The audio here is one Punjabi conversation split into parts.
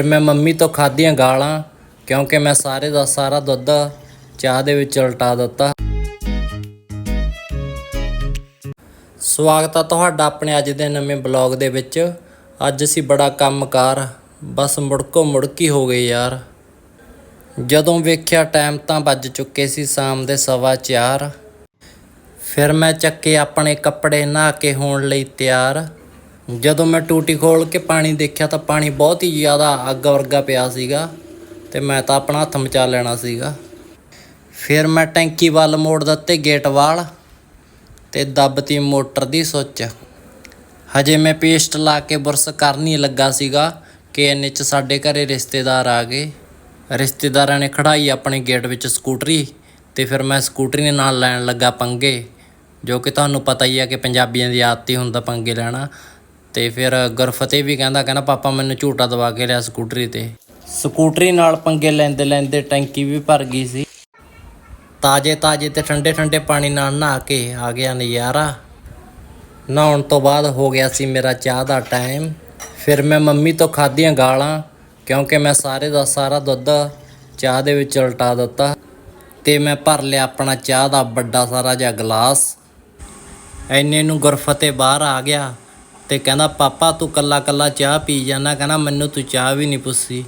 ਫਿਰ ਮੈਂ ਮੰਮੀ ਤੋਂ ਖਾਧੀਆਂ ਗਾਲਾਂ, ਕਿਉਂਕਿ ਮੈਂ ਸਾਰੇ ਦਾ ਸਾਰਾ ਦੁੱਧ ਚਾਹ ਦੇ ਵਿੱਚ ਉਲਟਾ ਦਿੱਤਾ। ਸਵਾਗਤ ਆ ਤੁਹਾਡਾ ਆਪਣੇ ਅੱਜ ਦੇ ਨਵੇਂ ਬਲੌਗ ਦੇ ਵਿੱਚ। ਅੱਜ ਅਸੀਂ ਬੜਾ ਕੰਮਕਾਰ, ਬਸ ਮੁੜਕੋ ਮੁੜਕੀ ਹੋ ਗਏ ਯਾਰ। ਜਦੋਂ ਵੇਖਿਆ ਟਾਈਮ ਤਾਂ ਵੱਜ ਚੁੱਕੇ ਸੀ ਸ਼ਾਮ ਦੇ ਸਵਾ ਚਾਰ। ਫਿਰ ਮੈਂ ਚੱਕੇ ਆਪਣੇ ਕੱਪੜੇ ਨਹਾ ਕੇ ਹੋਣ ਲਈ ਤਿਆਰ। ਜਦੋਂ ਮੈਂ ਟੂਟੀ ਖੋਲ ਕੇ ਪਾਣੀ ਦੇਖਿਆ ਤਾਂ ਪਾਣੀ ਬਹੁਤ ਹੀ ਜ਼ਿਆਦਾ ਅੱਗ ਵਰਗਾ ਪਿਆ ਸੀਗਾ ਤੇ ਮੈਂ ਤਾਂ ਆਪਣਾ ਹੱਥ ਮਚਾ ਲੈਣਾ ਸੀਗਾ। ਫਿਰ ਮੈਂ ਟੈਂਕੀ ਵੱਲ ਮੋੜ ਦਿੱਤੇ ਗੇਟ ਵਾਲ ਤੇ ਦੱਬਤੀ ਮੋਟਰ ਦੀ ਸੁੱਚ। ਹਜੇ ਮੈਂ ਪੇਸਟ ਲਾ ਕੇ ਬੁਰਸ਼ ਕਰਨ ਹੀ ਲੱਗਾ ਸੀਗਾ ਕਿ ਇੰਨੇ ਚ ਸਾਡੇ ਘਰੇ ਰਿਸ਼ਤੇਦਾਰ ਆ ਗਏ। ਰਿਸ਼ਤੇਦਾਰਾਂ ਨੇ ਖੜਾਈ ਆਪਣੇ ਗੇਟ ਵਿੱਚ ਸਕੂਟਰੀ ਤੇ ਫਿਰ ਮੈਂ ਸਕੂਟਰੀ ਦੇ ਨਾਲ ਲੈਣ ਲੱਗਾ ਪੰਗੇ, ਜੋ ਕਿ ਤੁਹਾਨੂੰ ਪਤਾ ਹੀ ਆ ਕਿ ਪੰਜਾਬੀਆਂ ਦੀ ਆਦਤ ਹੀ ਹੁੰਦਾ ਪੰਗੇ ਲੈਣਾ। ਤੇ ਫਿਰ ਗੁਰਫਤਿਹ ਵੀ ਕਹਿੰਦਾ ਕਹਿੰਦਾ, ਪਾਪਾ, ਮੈਨੂੰ ਝੂਟਾ ਦਵਾ ਕੇ ਲਿਆ ਸਕੂਟਰੀ ਤੇ। ਸਕੂਟਰੀ ਨਾਲ ਪੰਗੇ ਲੈਂਦੇ ਲੈਂਦੇ ਟੈਂਕੀ ਵੀ ਭਰ ਗਈ ਸੀ। ਤਾਜੇ ਤਾਜੇ ਤੇ ਠੰਡੇ ਠੰਡੇ ਪਾਣੀ ਨਾਲ ਨਹਾ ਕੇ ਆ ਗਿਆ ਨਜ਼ਾਰਾ। ਨਹਾਉਣ ਤੋਂ ਬਾਅਦ ਹੋ ਗਿਆ ਸੀ ਮੇਰਾ ਚਾਹ ਦਾ ਟਾਈਮ। ਫਿਰ ਮੈਂ ਮੰਮੀ ਤੋਂ ਖਾਧੀਆਂ ਗਾਲਾਂ, ਕਿਉਂਕਿ ਮੈਂ ਸਾਰੇ ਦਾ ਸਾਰਾ ਦੁੱਧ ਚਾਹ ਦੇ ਵਿੱਚ ਉਲਟਾ ਦਿੱਤਾ ਤੇ ਮੈਂ ਭਰ ਲਿਆ ਆਪਣਾ ਚਾਹ ਦਾ ਵੱਡਾ ਸਾਰਾ ਜਿਹਾ ਗਲਾਸ। ਐਨੇ ਨੂੰ ਗੁਰਫਤਿਹ ਬਾਹਰ ਆ ਗਿਆ। ਤੇ ਕਹਿੰਦਾ, ਪਾਪਾ, ਤੂੰ ਕੱਲਾ ਕੱਲਾ ਚਾਹ ਪੀ ਜਾਂਦਾ ਕਹਿੰਦਾ, ਮੈਨੂੰ ਤੂੰ ਚਾਹ ਵੀ ਨਹੀਂ ਪੁੱਛੀ।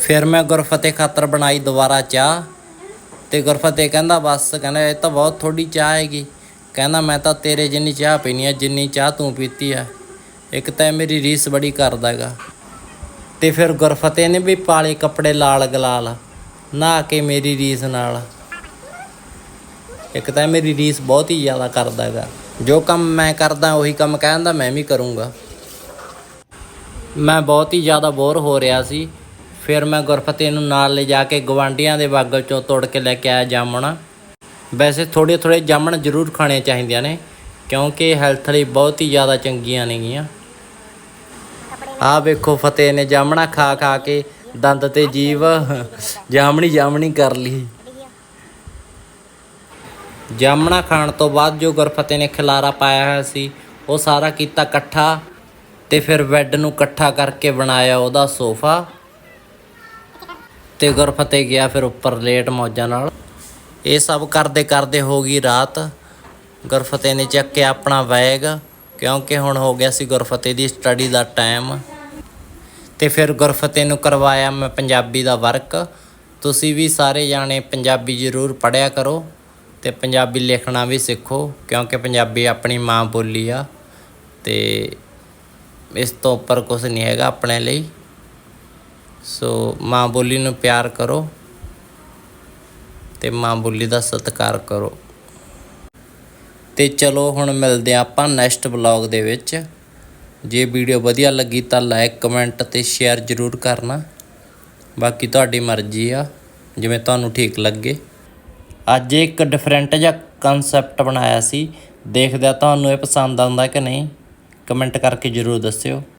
ਫਿਰ ਮੈਂ ਗੁਰਫਤਿਹ ਖਾਤਰ ਬਣਾਈ ਦੁਬਾਰਾ ਚਾਹ ਤੇ ਗੁਰਫਤਿਹ ਕਹਿੰਦਾ, ਬਸ, ਕਹਿੰਦਾ, ਇਹ ਤਾਂ ਬਹੁਤ ਥੋੜੀ ਚਾਹ ਹੈਗੀ। ਕਹਿੰਦਾ, ਮੈਂ ਤਾਂ ਤੇਰੇ ਜਿੰਨੀ ਚਾਹ ਪੀਣੀ ਆ, ਜਿੰਨੀ ਚਾਹ ਤੂੰ ਪੀਤੀ ਆ, ਇੱਕ ਤਾਂ ਇਹ ਮੇਰੀ ਰੀਸ ਬੜੀ ਕਰਦਾ ਹੈਗਾ। ਤੇ ਫਿਰ ਗੁਰਫਤਿਹ ਨੇ ਵੀ ਪਾਲੇ ਕੱਪੜੇ ਲਾਲ ਗਲਾਲ, ਨਹਾ ਕੇ ਮੇਰੀ ਰੀਸ ਨਾਲ। ਇੱਕ ਤਾਂ ਇਹ ਮੇਰੀ ਰੀਸ ਬਹੁਤ ਹੀ ਜ਼ਿਆਦਾ ਕਰਦਾ ਹੈਗਾ। ਜੋ ਕੰਮ ਮੈਂ ਕਰਦਾ, ਉਹੀ ਕੰਮ ਕਹਿੰਦਾ ਮੈਂ ਵੀ ਕਰੂੰਗਾ। ਮੈਂ ਬਹੁਤ ਹੀ ਜ਼ਿਆਦਾ ਬੋਰ ਹੋ ਰਿਹਾ ਸੀ। ਫਿਰ ਮੈਂ ਗੁਰਫਤਿਹ ਨੂੰ ਨਾਲ ਲੈ ਜਾ ਕੇ ਗਵਾਂਡੀਆਂ ਦੇ ਬਾਗਲ ਚੋਂ ਤੋੜ ਕੇ ਲੈ ਕੇ ਆਇਆ ਜਾਮਣ। ਵੈਸੇ ਥੋੜੇ ਥੋੜੇ ਜਾਮਣ ਜ਼ਰੂਰ ਖਾਣੇ ਚਾਹੀਦੀਆਂ ਨੇ, ਕਿਉਂਕਿ ਹੈਲਥ ਲਈ ਬਹੁਤ ਹੀ ਜ਼ਿਆਦਾ ਚੰਗੀਆਂ ਨੇਗੀਆਂ। ਆਹ ਵੇਖੋ ਫਤਿਹ ਨੇ ਜਾਮਣਾ ਖਾ ਖਾ ਕੇ ਦੰਦ ਤੇ ਜੀਵ ਜਾਮਣੀ ਜਾਮਣੀ ਕਰ ਲਈ। ਜਾਮਣਾ ਖਾਣ ਤੋਂ ਬਾਅਦ ਜੋ ਗੁਰਫਤਿਹ ਨੇ ਖਿਲਾਰਾ ਪਾਇਆ ਹੋਇਆ ਸੀ, ਉਹ ਸਾਰਾ ਕੀਤਾ ਇਕੱਠਾ ਤੇ ਫਿਰ ਬੈੱਡ ਨੂੰ ਇਕੱਠਾ ਕਰਕੇ ਬਣਾਇਆ ਉਹਦਾ ਸੋਫਾ ਤੇ ਗੁਰਫਤਿਹ ਗਿਆ ਫਿਰ ਉੱਪਰ ਲੇਟ ਮੌਜਾਂ ਨਾਲ। ਇਹ ਸਭ ਕਰਦੇ ਕਰਦੇ ਹੋ ਗਈ ਰਾਤ। ਗੁਰਫਤਿਹ ਨੇ ਚੱਕਿਆ ਆਪਣਾ ਬੈਗ, ਕਿਉਂਕਿ ਹੁਣ ਹੋ ਗਿਆ ਸੀ ਗੁਰਫਤਿਹ ਦੀ ਸਟੱਡੀ ਦਾ ਟਾਈਮ ਤੇ ਫਿਰ ਗੁਰਫਤਿਹ ਨੂੰ ਕਰਵਾਇਆ ਮੈਂ ਪੰਜਾਬੀ ਦਾ ਵਰਕ ਤੁਸੀਂ ਵੀ ਸਾਰੇ ਜਾਣੇ ਪੰਜਾਬੀ ਜ਼ਰੂਰ ਪੜ੍ਹਿਆ ਕਰੋ। ਤੇ ਪੰਜਾਬੀ ਲਿਖਣਾ ਵੀ ਸਿੱਖੋ, ਕਿਉਂਕਿ ਪੰਜਾਬੀ ਆਪਣੀ ਮਾਂ ਬੋਲੀ ਆ ਤੇ ਇਸ ਤੋਂ ਉੱਪਰ ਕੁਝ ਨਹੀਂ ਹੈਗਾ ਆਪਣੇ ਲਈ। ਸੋ ਮਾਂ ਬੋਲੀ ਨੂੰ ਪਿਆਰ ਕਰੋ ਤੇ ਮਾਂ ਬੋਲੀ ਦਾ ਸਤਿਕਾਰ ਕਰੋ। ਤੇ ਚਲੋ ਹੁਣ ਮਿਲਦੇ ਹਾਂ ਆਪਾਂ ਨੈਕਸਟ ਵਲੌਗ ਦੇ ਵਿੱਚ। ਜੇ ਵੀਡੀਓ ਵਧੀਆ ਲੱਗੀ ਤਾਂ ਲਾਈਕ ਕਮੈਂਟ ਤੇ ਸ਼ੇਅਰ ਜ਼ਰੂਰ ਕਰਨਾ। ਬਾਕੀ ਤੁਹਾਡੀ ਮਰਜ਼ੀ ਆ, ਜਿਵੇਂ ਤੁਹਾਨੂੰ ਠੀਕ ਲੱਗੇ। ਅੱਜ ਇੱਕ ਡਿਫਰੈਂਟ ਜਿਹਾ ਕਨਸੈਪਟ ਬਣਾਇਆ ਸੀ। ਦੇਖਦੇ ਆ ਤੁਹਾਨੂੰ ਇਹ ਪਸੰਦ ਆਉਂਦਾ ਕਿ ਨਹੀਂ? ਕਮੈਂਟ ਕਰਕੇ ਜ਼ਰੂਰ ਦੱਸਿਓ।